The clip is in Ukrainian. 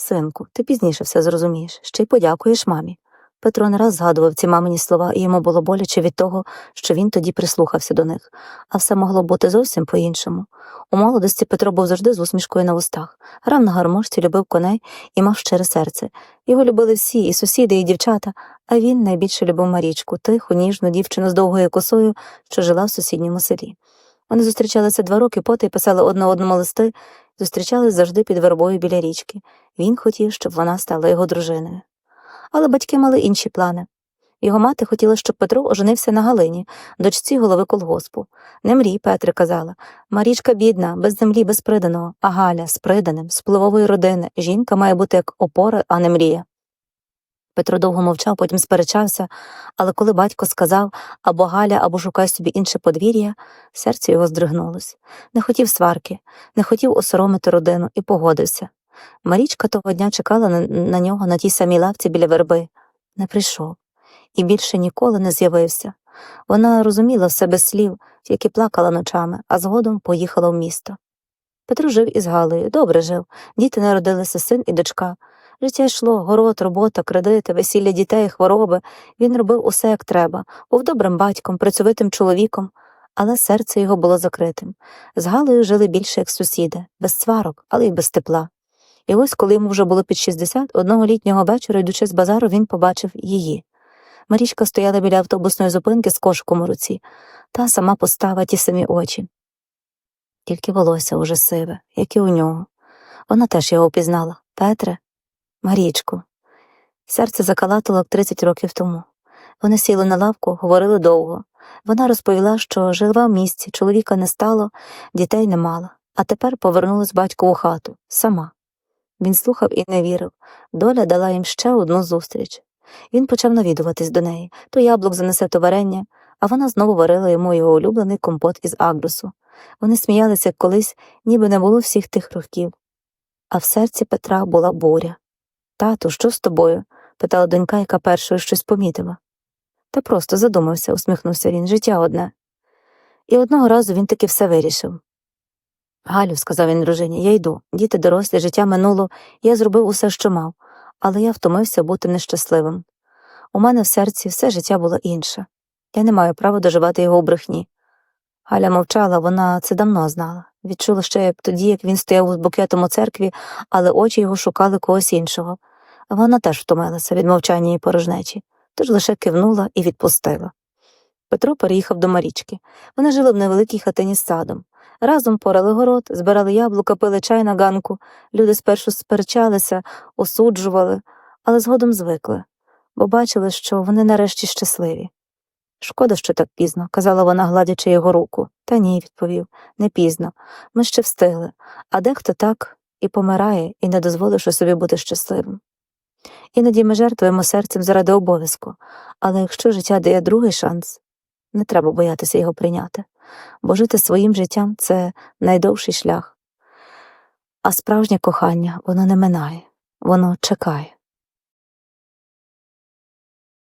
Синку, ти пізніше все зрозумієш, ще й подякуєш мамі. Петро не раз згадував ці мамині слова, і йому було боляче від того, що він тоді прислухався до них, а все могло бути зовсім по-іншому. У молодості Петро був завжди з усмішкою на вустах, грав на гармошці, любив коней і мав щире серце. Його любили всі, і сусіди, і дівчата, а він найбільше любив Марічку, тиху, ніжну дівчину з довгою косою, що жила в сусідньому селі. Вони зустрічалися два роки поти і писали одне одному листи, зустрічались завжди під вербою біля річки. Він хотів, щоб вона стала його дружиною. Але батьки мали інші плани. Його мати хотіла, щоб Петро оженився на Галині, дочці голови колгоспу. Не мрій, Петре, казала. Марічка бідна, без землі, без приданого, а Галя з приданим, з впливової родини. Жінка має бути як опора, а не мрія. Петро довго мовчав, потім сперечався, але коли батько сказав або Галя, або шукай собі інше подвір'я, серце його здригнулось. Не хотів сварки, не хотів осоромити родину і погодився. Марічка того дня чекала на, на нього на тій самій лавці біля верби. Не прийшов і більше ніколи не з'явився. Вона розуміла все без слів, тільки плакала ночами, а згодом поїхала в місто. Петро жив із Галею, добре жив, діти народилися син і дочка. Життя йшло, город, робота, кредити, весілля дітей, хвороби. Він робив усе як треба, був добрим батьком, працьовитим чоловіком, але серце його було закритим. З Галею жили більше як сусіди, без сварок, але й без тепла. І ось, коли йому вже було під 60, одного літнього вечора, йдучи з базару, він побачив її. Марічка стояла біля автобусної зупинки з кошиком у руці, та сама постава, ті самі очі. Тільки волосся уже сиве, як і у нього. Вона теж його впізнала. Петре, Марічку. Серце закалатало як 30 років тому. Вони сіли на лавку, говорили довго. Вона розповіла, що жила в місті, чоловіка не стало, дітей не мала, а тепер повернулась батько у хату, сама. Він слухав і не вірив. Доля дала їм ще одну зустріч. Він почав навідуватись до неї то яблук занесе то варення, а вона знову варила йому його улюблений компот із агрусу. Вони сміялися колись, ніби не було всіх тих років. А в серці Петра була буря. Тату, що з тобою? питала донька, яка першою щось помітила. Та просто задумався, усміхнувся він, життя одне. І одного разу він таки все вирішив. Галю, сказав він дружині, я йду. Діти дорослі, життя минуло, я зробив усе, що мав, але я втомився бути нещасливим. У мене в серці все життя було інше. Я не маю права доживати його у брехні. Галя мовчала, вона це давно знала. Відчула ще, як тоді, як він стояв з букетом у церкві, але очі його шукали когось іншого. Вона теж втомилася від мовчання і порожнечі, тож лише кивнула і відпустила. Петро переїхав до Марічки. Вони жили в невеликій хатині з садом. Разом порали город, збирали яблука, пили чай на ганку. Люди спершу сперечалися, осуджували, але згодом звикли, бо бачили, що вони нарешті щасливі. Шкода, що так пізно, казала вона, гладячи його руку. Та ні, відповів, не пізно. Ми ще встигли, а дехто так і помирає, і не дозволивши собі бути щасливим. Іноді ми жертвуємо серцем заради обов'язку, але якщо життя дає другий шанс, не треба боятися його прийняти, бо жити своїм життям це найдовший шлях. А справжнє кохання воно не минає, воно чекає.